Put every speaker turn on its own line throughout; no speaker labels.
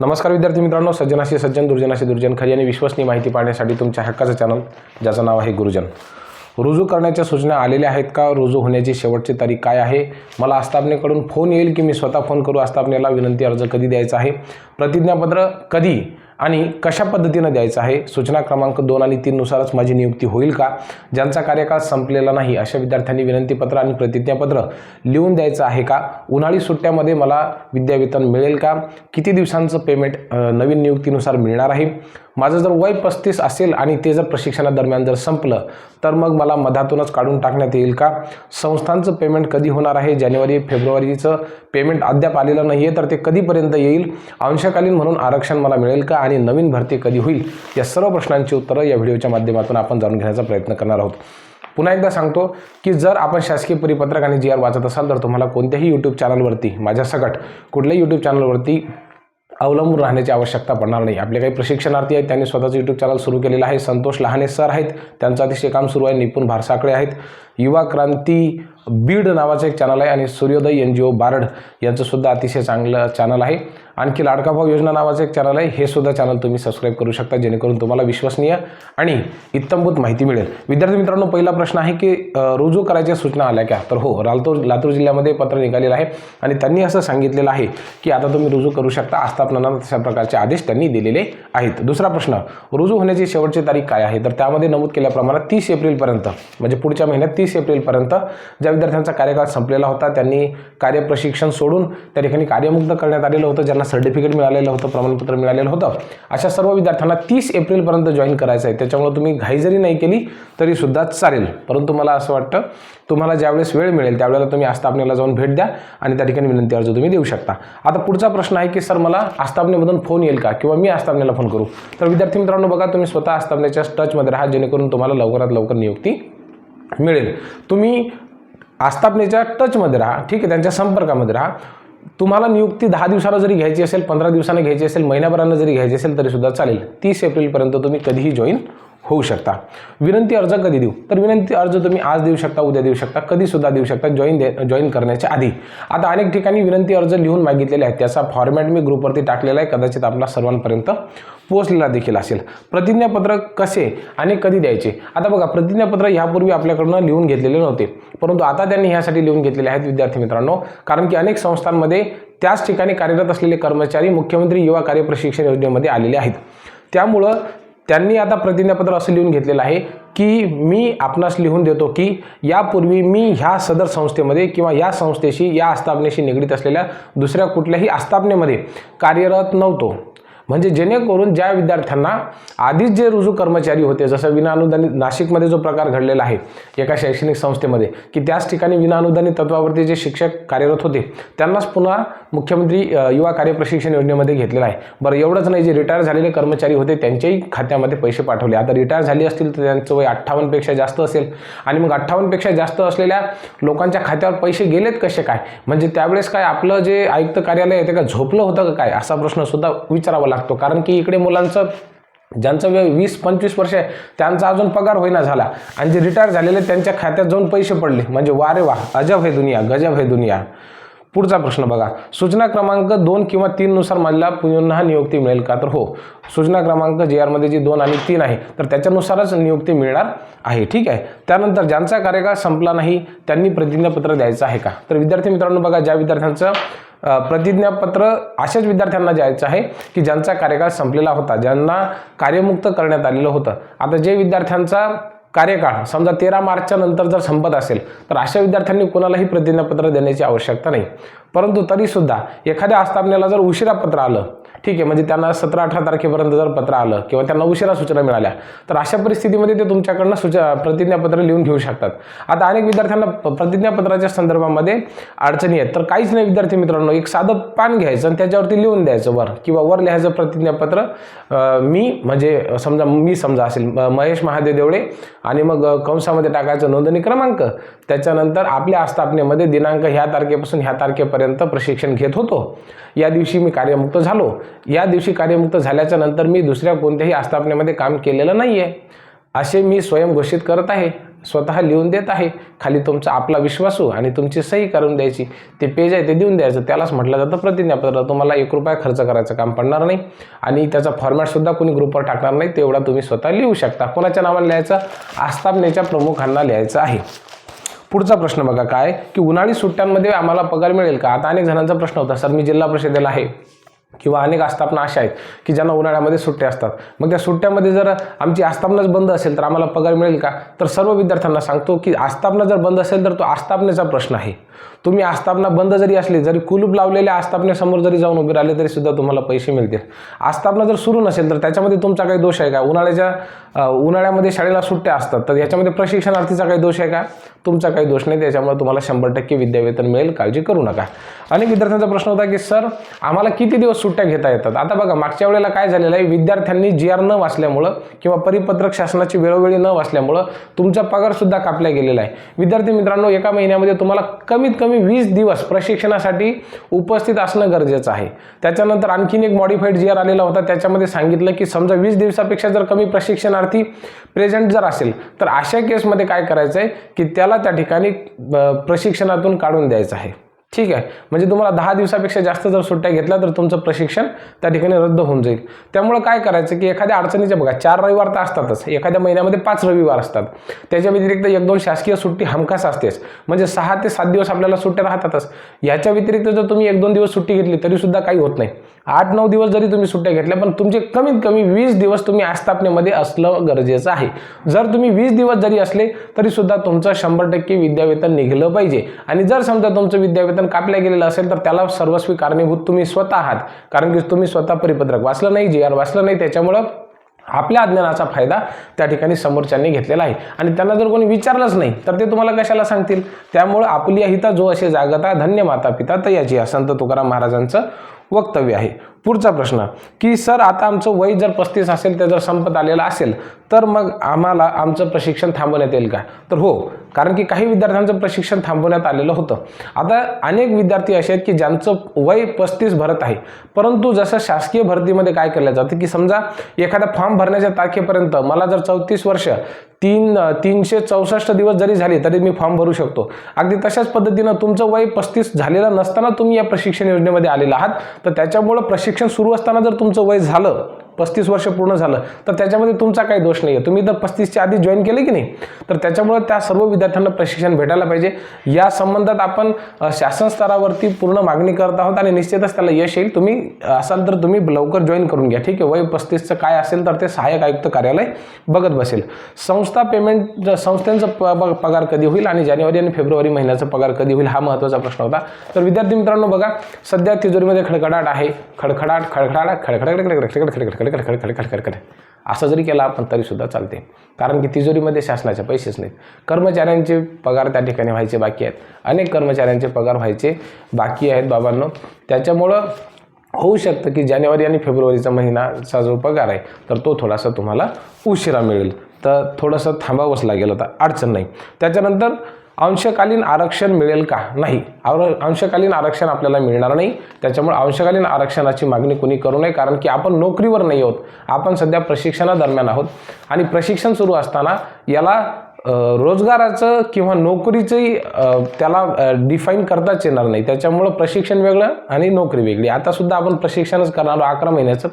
नमस्कार विद्यार्थी मित्रांनो सज्जनाशी सज्जन दुर्जनाशी दुर्जन खरी आणि विश्वसनीय माहिती पाहण्यासाठी तुमच्या हक्काचं चॅनल ज्याचं नाव आहे गुरुजन. रुजू करण्याच्या सूचना आलेल्या आहेत का? रुजू होण्याची शेवटची तारीख काय आहे? मला आस्थापनेकडून फोन येईल की मी स्वतः फोन करू? आस्थापनेला विनंती अर्ज कधी द्यायचा आहे? प्रतिज्ञापत्र कधी आणि कशा पद्धतीनं द्यायचं आहे? सूचना क्रमांक दोन आणि तीननुसारच माझी नियुक्ती होईल का? ज्यांचा कार्यकाळ संपलेला नाही अशा विद्यार्थ्यांनी विनंतीपत्र आणि प्रतिज्ञापत्र लिहून द्यायचं आहे का? उन्हाळी सुट्ट्यामध्ये मला विद्यावेतन मिळेल का? किती दिवसांचं पेमेंट नवीन नियुक्तीनुसार मिळणार आहे? माझं जर वय पस्तीस असेल आणि ते जर प्रशिक्षणादरम्यान जर संपलं तर मग मला मधातूनच काढून टाकण्यात येईल का? संस्थांचं पेमेंट कधी होणार आहे? जानेवारी फेब्रुवारीचं पेमेंट अद्याप आलेलं नाही आहे तर ते कधीपर्यंत येईल? अंशकालीन म्हणून आरक्षण मला मिळेल का? आणि नवीन भरती कधी होईल? या सर्व प्रश्नांची उत्तरं या व्हिडिओच्या माध्यमातून आपण जाणून घेण्याचा प्रयत्न करणार आहोत. पुन्हा एकदा सांगतो की जर आपण शासकीय परिपत्रक आणि जी आर वाचत असाल तर तुम्हाला कोणत्याही यूट्यूब चॅनलवरती माझ्या सकट कुठल्याही यूट्यूब चॅनलवरती अवलंबून राहण्याची आवश्यकता पडणार नाही. आपले काही प्रशिक्षणार्थी आहेत त्यांनी स्वतःचं यूट्यूब चॅनल सुरू केलेलं आहे. संतोष लहाने सर आहेत त्यांचं अतिशय काम सुरू आहे. निपुण भारसाकडे आहेत. युवा क्रांती बीड नावाचं एक चॅनल आहे आणि सूर्योदय एन जी ओ बारड यांचं सुद्धा अतिशय चांगलं चॅनल आहे. आणखी लाडका भाऊ योजना नावाचं एक चॅनल आहे. हे सुद्धा चॅनल तुम्ही सबस्क्राईब करू शकता जेणेकरून तुम्हाला विश्वसनीय आणि इत्तमभूत माहिती मिळेल. विद्यार्थी मित्रांनो पहिला प्रश्न आहे की रुजू करायच्या सूचना आल्या का? तर हो लातूर लातूर जिल्ह्यामध्ये पत्र निघालेलं आहे आणि त्यांनी असं सांगितलेलं आहे की आता तुम्ही रुजू करू शकता. आस्थापनांना तशा प्रकारचे आदेश त्यांनी दिलेले आहेत. दुसरा प्रश्न रुजू होण्याची शेवटची तारीख काय आहे? तर त्यामध्ये नमूद केल्याप्रमाणे तीस एप्रिलपर्यंत म्हणजे पुढच्या महिन्यात तीस एप्रिलपर्यंत ज्या विद्यार्थ्यांचा कार्यकाळ संपलेला होता त्यांनी कार्यप्रशिक्षण सोडून त्या ठिकाणी कार्यमुक्त करण्यात आलेलं होतं. ज्यांना सर्टिफिकेट मिळालेलं होतं प्रमाणपत्र मिळालेलं होतं. अशा सर्व विद्यार्थ्यांना तीस एप्रिलपर्यंत जॉईन करायचं आहे त्याच्यामुळे तुम्ही घाई जरी नाही केली तरीसुद्धा चालेल. परंतु मला असं वाटतं तुम्हाला ज्यावेळेस वेळ मिळेल त्यावेळेला तुम्ही आस्थापनेला जाऊन भेट द्या आणि त्या ठिकाणी विनंती अर्ज तुम्ही देऊ शकता. आता पुढचा प्रश्न आहे की सर मला आस्थापनेमधून फोन येईल का? किंवा मी आस्थापनेला फोन करू? तर विद्यार्थी मित्रांनो बघा तुम्ही स्वतः आस्थापनेच्या टचमध्ये राहा जेणेकरून तुम्हाला लवकरात लवकर नियुक्ती मिळेल. तुम्ही आस्थापनेच्या टचमध्ये राहा ठीक आहे त्यांच्या संपर्कामध्ये राहा. तुम्हाला नियुक्ती दहा दिवसाला जरी घ्यायची असेल पंधरा दिवसानं घ्यायची असेल महिन्याभरानं जरी घ्यायची असेल तरीसुद्धा चालेल. तीस एप्रिलपर्यंत तुम्ही कधीही जॉईन होऊ शकता. विनंती अर्ज कधी देऊ? तर विनंती अर्ज तुम्ही आज देऊ शकता उद्या देऊ शकता कधीसुद्धा देऊ शकता जॉईन दे जॉईन करण्याच्या आधी. आता अनेक ठिकाणी विनंती अर्ज लिहून मागितलेले आहेत. त्याचा फॉर्मॅट मी ग्रुपवरती टाकलेला आहे. कदाचित आपला सर्वांपर्यंत पोहोचलेला देखील असेल. प्रतिज्ञापत्र कसे आणि कधी द्यायचे? आता बघा प्रतिज्ञापत्र ह्यापूर्वी आपल्याकडनं लिहून घेतलेले नव्हते. परंतु आता त्यांनी ह्यासाठी लिहून घेतलेले आहेत विद्यार्थी मित्रांनो. कारण की अनेक संस्थांमध्ये त्याच ठिकाणी कार्यरत असलेले कर्मचारी मुख्यमंत्री युवा कार्य प्रशिक्षण योजनेमध्ये आलेले आहेत. त्यामुळं त्यांनी आता प्रतिज्ञापत्र असं लिहून घेतलेलं आहे की मी आपणास लिहून देतो की यापूर्वी मी ह्या सदर संस्थेमध्ये किंवा या संस्थेशी या आस्थापनेशी निगडीत असलेल्या दुसऱ्या कुठल्याही आस्थापनेमध्ये कार्यरत नव्हतो. म्हणजे जेणेकरून ज्या विद्यार्थ्यांना आधीच जे रुजू कर्मचारी होते जसं विनाअनुदानित नाशिकमध्ये जो प्रकार घडलेला आहे एका शैक्षणिक संस्थेमध्ये की त्याच ठिकाणी विनाअनुदानित तत्वावरती जे शिक्षक कार्यरत होते त्यांनाच पुन्हा मुख्यमंत्री युवा कार्यप्रशिक्षण योजनेमध्ये घेतलेलं आहे. बरं एवढंच नाही जे रिटायर झालेले कर्मचारी होते त्यांच्याही खात्यामध्ये पैसे पाठवले. आता रिटायर झाले असतील तर त्यांचं वय अठ्ठावन्नपेक्षा जास्त असेल. आणि मग अठ्ठावन्नपेक्षा जास्त असलेल्या लोकांच्या खात्यावर पैसे गेलेत कसे काय? म्हणजे त्यावेळेस काय आपलं जे आयुक्त कार्यालय आहे ते का झोपलं होतं का काय? असा प्रश्न सुद्धा विचारावा लागतो कारण की इकडे मुलांचं ज्यांचं वय वीस पंचवीस वर्ष आहे त्यांचा अजून पगार होईना झाला. आणि जे रिटायर झालेले त्यांच्या खात्यात जाऊन पैसे पडले. म्हणजे वा रे वा अजब हे दुनिया गजब हे दुनिया. पुढचा प्रश्न बघा. सूचना क्रमांक दोन किंवा तीननुसार मला पुन्हा नियुक्ती मिळेल का? तर हो सूचना क्रमांक जे आरमध्ये जी दोन आणि तीन आहे तर त्याच्यानुसारच नियुक्ती मिळणार आहे. ठीक आहे? त्यानंतर ज्यांचा कार्यकाळ संपला नाही त्यांनी प्रतिज्ञापत्र द्यायचं आहे का? तर विद्यार्थी मित्रांनो बघा ज्या विद्यार्थ्यांचं प्रतिज्ञापत्र अशाच विद्यार्थ्यांना द्यायचं आहे की ज्यांचा कार्यकाळ संपलेला होता ज्यांना कार्यमुक्त करण्यात आलेलं होतं. आता जे विद्यार्थ्यांचा कार्यकाळ समजा तेरा मार्चच्या नंतर जर संपत असेल तर अशा विद्यार्थ्यांनी कोणालाही प्रतिज्ञापत्र देण्याची आवश्यकता नाही. परंतु तरीसुद्धा एखाद्या आस्थापनेला जर उशिरा पत्र आलं ठीक आहे म्हणजे त्यांना सतरा अठरा तारखेपर्यंत जर पत्र आलं किंवा त्यांना उशिरा सूचना मिळाल्या तर अशा परिस्थितीमध्ये ते तुमच्याकडनं सूचना प्रतिज्ञापत्र लिहून घेऊ शकतात. आता अनेक विद्यार्थ्यांना प- प्रतिज्ञापत्राच्या संदर्भामध्ये अडचणी आहेत. तर काहीच नाही विद्यार्थी मित्रांनो एक साधं पान घ्यायचं आणि त्याच्यावरती लिहून द्यायचं वर किंवा वर लिहायचं प्रतिज्ञापत्र. मी म्हणजे समजा मी समजा असेल म- महेश महादेव देवळे आणि मग कंसामध्ये टाकायचं नोंदणी क्रमांक. त्याच्यानंतर आपल्या आस्थापनेमध्ये दिनांक ह्या तारखेपासून ह्या तारखेपर्यंत प्रशिक्षण घेत होतो. या दिवशी मी कार्यमुक्त झालो. या दिवशी कार्यमुक्त झाल्याच्यानंतर मी दुसऱ्या कोणत्याही आस्थापनेमध्ये काम केलेलं नाही आहे असे मी स्वयं घोषित करत आहे. स्वतः लिहून देत आहे. खाली तुमचा आपला विश्वासू आणि तुमची सही करून द्यायची. ते पेज आहे ते देऊन द्यायचं. त्यालाच म्हटलं जातं प्रतिज्ञापत्र. तुम्हाला एक रुपया खर्च करायचं काम पडणार नाही. आणि त्याचा फॉर्मॅटसुद्धा कोणी ग्रुपवर टाकणार नाही. तेवढा तुम्ही स्वतः लिहू शकता. कोणाच्या नावाने लिहायचं? आस्थापनेच्या प्रमुखांना लिहायचं आहे. पुढचा प्रश्न बघा काय? की उन्हाळी सुट्ट्यांमध्ये आम्हाला पगार मिळेल का? आता अनेक जणांचा प्रश्न होता. सर मी जिल्हा परिषदेला आहे. किंवा अनेक आस्थापना अशा आहेत की ज्यांना उन्हाळ्यामध्ये सुट्ट्या असतात. मग त्या सुट्ट्यामध्ये जर आमची आस्थापनाच बंद असेल तर आम्हाला पगार मिळेल का? तर सर्व विद्यार्थ्यांना सांगतो की आस्थापना जर बंद असेल तर तो आस्थापनेचा प्रश्न आहे. तुम्ही आस्थापना बंद जरी असली जरी कुलूप लावलेल्या आस्थापनेसमोर जरी जाऊन उभे राहिले तरी सुद्धा तुम्हाला पैसे मिळतील. आस्थापना जर सुरू नसेल तर त्याच्यामध्ये तुमचा काही दोष आहे का? उन्हाळ्याच्या उन्हाळ्यामध्ये शाळेला सुट्ट्या असतात तर याच्यामध्ये प्रशिक्षणार्थीचा काही दोष आहे का? तुमचा काही दोष नाही त्याच्यामुळे तुम्हाला शंभर टक्के विद्यावेतन मिळेल काळजी करू नका. अनेक विद्यार्थ्यांचा प्रश्न होता की सर आम्हाला किती दिवस सुट्ट्या घेता येतात. आता बघा मागच्या वेळेला काय झालेलं आहे? विद्यार्थ्यांनी जी आर न वाचल्यामुळं किंवा परिपत्रक शासनाची वेळोवेळी न वाचल्यामुळं तुमचा पगारसुद्धा कापला गेलेला आहे. विद्यार्थी मित्रांनो एका महिन्यामध्ये तुम्हाला कमीत कमी वीस दिवस प्रशिक्षणासाठी उपस्थित असणं गरजेचं आहे. त्याच्यानंतर आणखीन एक मॉडिफाईड जी आर आलेला होता. त्याच्यामध्ये सांगितलं की समजा वीस दिवसापेक्षा जर कमी प्रशिक्षणार्थी प्रेझेंट जर असेल तर अशा केसमध्ये काय करायचं आहे की त्याला त्या ठिकाणी प्रशिक्षणातून काढून द्यायचं आहे. ठीक आहे. म्हणजे तुम्हाला दहा दिवसापेक्षा जास्त जर सुट्ट्या घेतल्या तर तुमचं प्रशिक्षण त्या ठिकाणी रद्द होऊन जाईल. त्यामुळे काय करायचं की एखाद्या अडचणीच्या बघा चार रविवार तर असतातच. एखाद्या महिन्यामध्ये पाच रविवार असतात. त्याच्या व्यतिरिक्त एक दोन शासकीय सुट्टी हमखास असतेच. म्हणजे सहा ते सात दिवस आपल्याला सुट्ट्या राहतातच. याच्या व्यतिरिक्त जर तुम्ही एक दोन दिवस सुट्टी घेतली तरीसुद्धा काही होत नाही. आठ नऊ दिवस जरी तुम्ही सुट्ट्या घेतल्या पण तुमचे कमीत कमी वीस दिवस तुम्ही आस्थापनेमध्ये असलं गरजेचं आहे. जर तुम्ही वीस दिवस जरी असले तरी सुद्धा तुमचं शंभर टक्के विद्यावेतन निघलं पाहिजे. आणि जर समजा तुमचं विद्यावेतन कापलं गेलेलं असेल तर त्याला सर्वस्वी कारणीभूत तुम्ही स्वतः आहात. कारण की तुम्ही स्वतः परिपत्रक वाचलं नाही जी आर वाचलं नाही त्याच्यामुळं आपल्या अज्ञानाचा फायदा त्या ठिकाणी समोरच्यांनी घेतलेला आहे. आणि त्यांना जर कोणी विचारलंच नाही तर ते तुम्हाला कशाला सांगतील? त्यामुळं आपली हिता जो असे जागता धन्य माता पिता तयाची संत तुकाराम महाराजांचं वक्तव्य आहे. पुढचा प्रश्न की सर आता आमचं वय जर पस्तीस असेल ते जर संपत आलेलं असेल तर मग आम्हाला आमचं प्रशिक्षण थांबवण्यात येईल का? तर हो कारण की काही विद्यार्थ्यांचं प्रशिक्षण थांबवण्यात आलेलं होतं. आता अनेक विद्यार्थी असे आहेत की ज्यांचं वय पस्तीस भरत आहे. परंतु जसं शासकीय भरतीमध्ये काय केलं जातं की समजा एखादा फॉर्म भरण्याच्या तारखेपर्यंत मला जर चौतीस वर्ष तीन तीनशे चौसष्ट दिवस जरी झाले तरी मी फॉर्म भरू शकतो. अगदी तशाच पद्धतीनं तुमचं वय पस्तीस झालेलं नसताना तुम्ही या प्रशिक्षण योजनेमध्ये आलेला आहात. तर त्याच्यामुळं प्रशिक्षण सुरू असताना जर तुमचं वय झालं पस्तीस वर्ष पूर्ण झालं तर त्याच्यामध्ये तुमचा काही दोष नाही आहे तुम्ही जर पस्तीसच्या आधी जॉईन केले की नाही तर त्याच्यामुळं त्या सर्व विद्यार्थ्यांना प्रशिक्षण भेटायला पाहिजे. या संबंधात आपण शासन स्तरावरती पूर्ण मागणी करत आहोत आणि निश्चितच त्याला यश येईल. तुम्ही असाल तर तुम्ही लवकर जॉईन करून घ्या. ठीक आहे वय पस्तीसचं काय असेल तर ते सहाय्यक आयुक्त कार्यालय बघत बसेल. संस्था पेमेंट संस्थेचं प प- पगार कधी होईल आणि जानेवारी आणि फेब्रुवारी महिन्याचा पगार कधी होईल हा महत्त्वाचा प्रश्न होता. तर विद्यार्थी मित्रांनो बघा सध्या तिजोरीमध्ये खडखडाट आहे. खडखडाट खडखडाट खडखडाट खडखड खडखड खडखड खडखड खडखड खडखड असं जरी केला आपण तरीसुद्धा चालते. कारण की तिजोरीमध्ये शासनाचे पैसेच नाहीत. कर्मचाऱ्यांचे पगार त्या ठिकाणी व्हायचे बाकी आहेत. अनेक कर्मचाऱ्यांचे पगार व्हायचे बाकी आहेत बाबांनो. त्याच्यामुळं होऊ शकतं की जानेवारी आणि फेब्रुवारीचा महिनाचा जो पगार आहे तर तो थोडासा तुम्हाला उशिरा मिळेल. तर थोडंसं थांबावंच लागेल आता अडचण नाही. त्याच्यानंतर अंशकालीन आरक्षण मिळेल का? नाही. आर अंशकालीन आरक्षण आपल्याला मिळणार नाही. त्याच्यामुळे अंशकालीन आरक्षणाची मागणी कोणी करू नये कारण की आपण नोकरीवर नाही आहोत. आपण सध्या प्रशिक्षणादरम्यान आहोत. आणि प्रशिक्षण सुरू असताना याला रोजगाराचं किंवा नोकरीचंही त्याला डिफाईन करताच येणार नाही. त्याच्यामुळं प्रशिक्षण वेगळं आणि नोकरी वेगळी. आता सुद्धा आपण प्रशिक्षणच करणार आहोत अकरा महिन्याचं.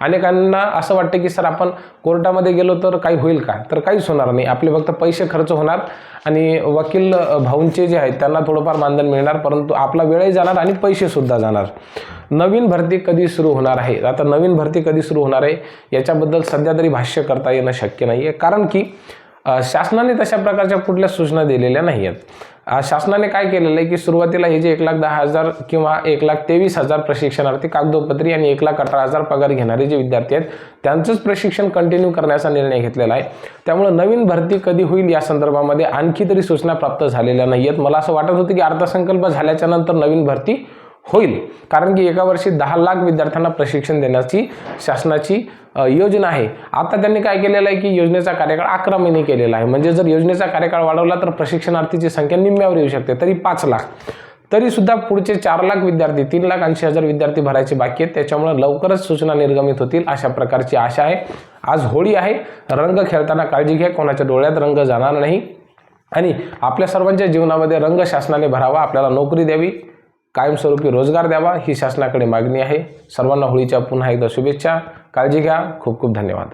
अनेकांना असं वाटतं की सर आपण कोर्टामध्ये गेलो तर काही होईल का? तर काहीच होणार नाही. आपले फक्त पैसे खर्च होणार आणि वकील भाऊंचे जे आहेत त्यांना थोडंफार मानधन मिळणार परंतु आपला वेळही जाणार आणि पैसेसुद्धा जाणार. नवीन भरती कधी सुरू होणार आहे? आता नवीन भरती कधी सुरू होणार आहे? याच्याबद्दल सध्या तरी भाष्य करता येणं शक्य नाही आहे कारण की शासनाने तशा प्रकारच्या कुठल्या सूचना दिलेल्या नाही आहेत शासनाने काय केलेलं आहे की सुरुवातीला हे जे एक लाख दहा हजार किंवा एक लाख तेवीस हजार प्रशिक्षणार्थी कागदोपत्री आणि एक लाख अठरा हजार पगार घेणारे जे विद्यार्थी आहेत त्यांचंच प्रशिक्षण कंटिन्यू करण्याचा निर्णय घेतलेला आहे. त्यामुळे नवीन भरती कधी होईल या संदर्भामध्ये आणखी तरी सूचना प्राप्त झालेल्या नाही आहेत मला असं वाटत होतं की अर्थसंकल्प झाल्याच्यानंतर नवीन भरती होईल. कारण की एका वर्षी दहा लाख विद्यार्थ्यांना प्रशिक्षण देण्याची शासनाची योजना आहे. आता त्यांनी काय केलेलं आहे की योजनेचा कार्यकाळ अकरा महिने केलेला आहे. म्हणजे जर योजनेचा कार्यकाळ वाढवला तर प्रशिक्षणार्थीची संख्या निम्म्यावर येऊ शकते. तरी पाच लाख. तरी सुद्धा पुढचे चार लाख विद्यार्थी तीन लाख ऐंशी हजार विद्यार्थी भरायचे बाकी आहेत. त्याच्यामुळे लवकरच सूचना निर्गमित होतील अशा प्रकारची आशा आहे. आज होळी आहे. रंग खेळताना काळजी घ्या. कोणाच्या डोळ्यात रंग जाणार नाही. आणि आपल्या सर्वांच्या जीवनामध्ये रंग शासनाने भरावा. आपल्याला नोकरी द्यावी. कायमस्वरूपी रोजगार द्यावा ही शासनाकडे मागणी आहे. सर्वांना होळीच्या पुन्हा एकदा शुभेच्छा. काळजी घ्या. खूप खूप धन्यवाद.